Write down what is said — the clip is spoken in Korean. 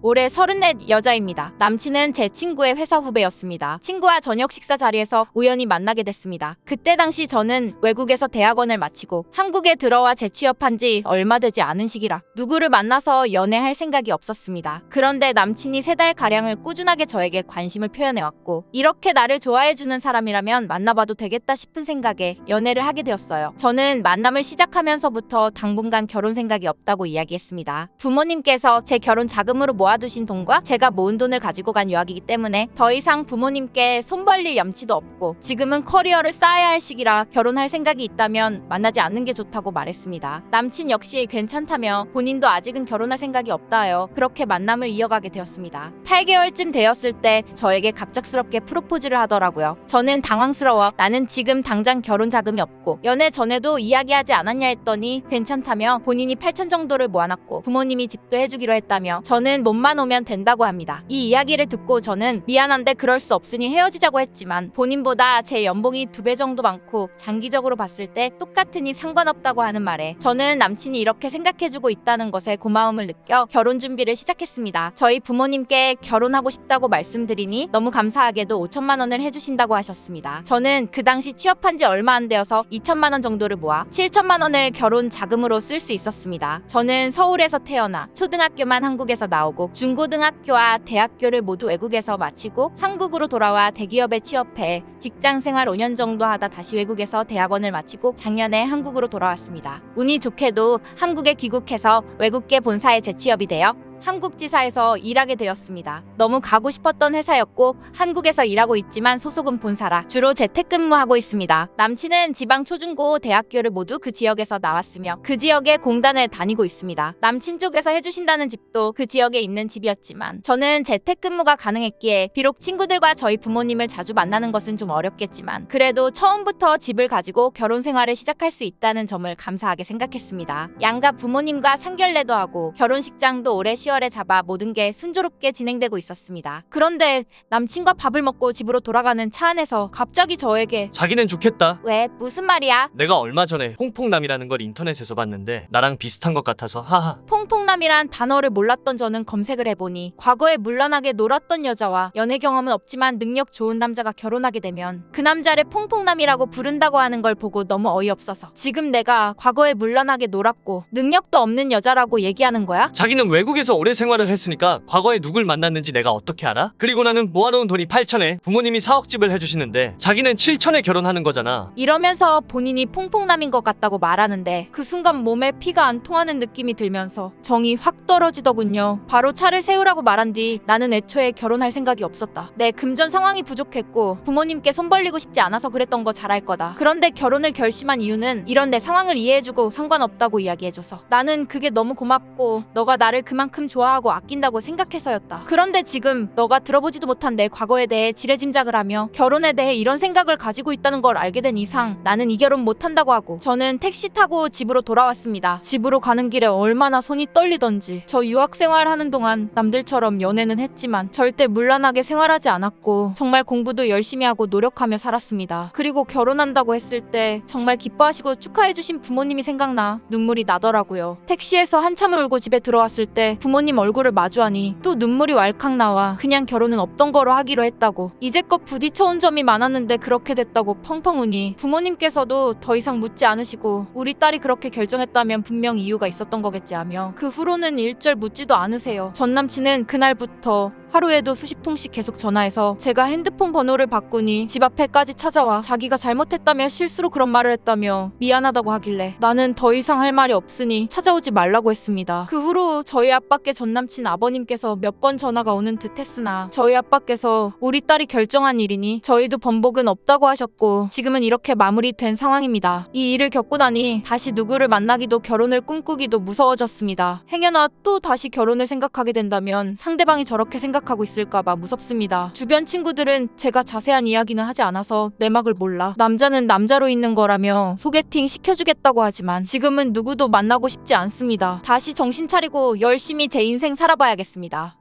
올해 34 여자입니다. 남친은 제 친구의 회사 후배였습니다. 친구와 저녁 식사 자리에서 우연히 만나게 됐습니다. 그때 당시 저는 외국에서 대학원을 마치고 한국에 들어와 재취업한 지 얼마 되지 않은 시기라 누구를 만나서 연애할 생각이 없었습니다. 그런데 남친이 세 달 가량을 꾸준하게 저에게 관심을 표현해왔고 이렇게 나를 좋아해주는 사람이라면 만나봐도 되겠다 싶은 생각에 연애를 하게 되었어요. 저는 만남을 시작하면서부터 당분간 결혼 생각이 없다고 이야기했습니다. 부모님께서 제 결혼 자금으로 모아 두신 돈과 제가 모은 돈을 가지고 간 유학이기 때문에 더 이상 부모님께 손 벌릴 염치도 없고 지금은 커리어를 쌓아야 할 시기라 결혼할 생각이 있다면 만나지 않는 게 좋다고 말했습니다. 남친 역시 괜찮다며 본인도 아직은 결혼할 생각이 없다요. 그렇게 만남을 이어가게 되었습니다. 8개월쯤 되었을 때 저에게 갑작스럽게 프로포즈를 하더라고요. 저는 당황스러워 나는 지금 당장 결혼 자금이 없고 연애 전에도 이야기하지 않았냐 했더니 괜찮다며 본인이 8천 정도를 모아놨고 부모님이 집도 해주기로 했다며 저는 몸만 오면 된다고 합니다. 이 이야기를 듣고 저는 미안한데 그럴 수 없으니 헤어지자고 했지만 본인보다 제 연봉이 두 배 정도 많고 장기적으로 봤을 때 똑같으니 상관없다고 하는 말에 저는 남친이 이렇게 생각해주고 있다는 것에 고마움을 느껴 결혼 준비를 시작했습니다. 저희 부모님께 결혼하고 싶다고 말씀드리니 너무 감사하게도 5천만 원을 해주신다고 하셨습니다. 저는 그 당시 취업한 지 얼마 안 되어서 2천만 원 정도를 모아 7천만 원을 결혼 자금으로 쓸 수 있었습니다. 저는 서울에서 태어나 초등학교만 한국에서 나오고 중고등학교와 대학교를 모두 외국에서 마치고 한국으로 돌아와 대기업에 취업해 직장 생활 5년 정도 하다 다시 외국에서 대학원을 마치고 작년에 한국으로 돌아왔습니다. 운이 좋게도 한국에 귀국해서 외국계 본사에 재취업이 되어 한국지사에서 일하게 되었습니다. 너무 가고 싶었던 회사였고 한국에서 일하고 있지만 소속은 본사라 주로 재택근무하고 있습니다. 남친은 지방 초중고 대학교를 모두 그 지역에서 나왔으며 그 지역의 공단에 다니고 있습니다. 남친 쪽에서 해주신다는 집도 그 지역에 있는 집이었지만 저는 재택근무가 가능했기에 비록 친구들과 저희 부모님을 자주 만나는 것은 좀 어렵겠지만 그래도 처음부터 집을 가지고 결혼 생활을 시작할 수 있다는 점을 감사하게 생각했습니다. 양가 부모님과 상견례도 하고 결혼식장도 올해 10월에 잡아 모든 게 순조롭게 진행되고 있었습니다. 그런데 남친과 밥을 먹고 집으로 돌아가는 차 안에서 갑자기 저에게 자기는 좋겠다. 왜 무슨 말이야? 내가 얼마 전에 홍콩남이라는 걸 인터넷에서 봤는데 나랑 비슷한 것 같아서 하하. 퐁퐁남이란 단어를 몰랐던 저는 검색을 해보니 과거에 물란하게 놀았던 여자와 연애 경험은 없지만 능력 좋은 남자가 결혼하게 되면 그 남자를 퐁퐁남이라고 부른다고 하는 걸 보고 너무 어이없어서 지금 내가 과거에 물란하게 놀았고 능력도 없는 여자라고 얘기하는 거야? 자기는 외국에서 오래 생활을 했으니까 과거에 누굴 만났는지 내가 어떻게 알아? 그리고 나는 모아놓은 돈이 8천에 부모님이 4억 집을 해주시는데 자기는 7천에 결혼하는 거잖아. 이러면서 본인이 퐁퐁남인 것 같다고 말하는데 그 순간 몸에 피가 안 통하는 느낌이 들면서 정이 확 떨어지더군요. 바로 차를 세우라고 말한 뒤 나는 애초에 결혼할 생각이 없었다. 내 금전 상황이 부족했고 부모님께 손 벌리고 싶지 않아서 그랬던 거 잘 알 거다. 그런데 결혼을 결심한 이유는 이런 내 상황을 이해해주고 상관없다고 이야기해줘서 나는 그게 너무 고맙고 너가 나를 그만큼 좋아하고 아낀다고 생각해서였다. 그런데 지금 너가 들어보지도 못한 내 과거에 대해 지레짐작을 하며 결혼에 대해 이런 생각을 가지고 있다는 걸 알게 된 이상 나는 이 결혼 못한다고 하고 저는 택시 타고 집으로 돌아왔습니다. 집으로 가는 길에 얼마나 손이 떨리던지 저 유학 생활 하는 동안 남들처럼 연애는 했지만 절대 물란하게 생활하지 않았고 정말 공부도 열심히 하고 노력하며 살았습니다. 그리고 결혼한다고 했을 때 정말 기뻐하시고 축하해주신 부모님이 생각나 눈물이 나더라고요. 택시에서 한참을 울고 집에 들어왔을 때 부모 님 얼굴을 마주하니 또 눈물이 왈칵 나와 그냥 결혼은 없던 거로 하기로 했다고 이제껏 부딪혀온 점이 많았는데 그렇게 됐다고 펑펑 우니 부모님께서도 더 이상 묻지 않으시고 우리 딸이 그렇게 결정했다면 분명 이유가 있었던 거겠지 하며 그 후로는 일절 묻지도 않으세요. 전 남친은 그날부터 하루에도 수십 통씩 계속 전화해서 제가 핸드폰 번호를 바꾸니 집 앞에까지 찾아와 자기가 잘못했다며 실수로 그런 말을 했다며 미안하다고 하길래 나는 더 이상 할 말이 없으니 찾아오지 말라고 했습니다. 그 후로 저희 아빠께 전 남친 아버님께서 몇 번 전화가 오는 듯 했으나 저희 아빠께서 우리 딸이 결정한 일이니 저희도 번복은 없다고 하셨고 지금은 이렇게 마무리된 상황입니다. 이 일을 겪고 나니 다시 누구를 만나기도 결혼을 꿈꾸기도 무서워졌습니다. 행여나 또 다시 결혼을 생각하게 된다면 상대방이 저렇게 생각하고 있을까봐 무섭습니다. 주변 친구들은 제가 자세한 이야기는 하지 않아서 내막을 몰라. 남자는 남자로 있는 거라며 소개팅 시켜주겠다고 하지만 지금은 누구도 만나고 싶지 않습니다. 다시 정신 차리고 열심히 제 인생 살아봐야겠습니다.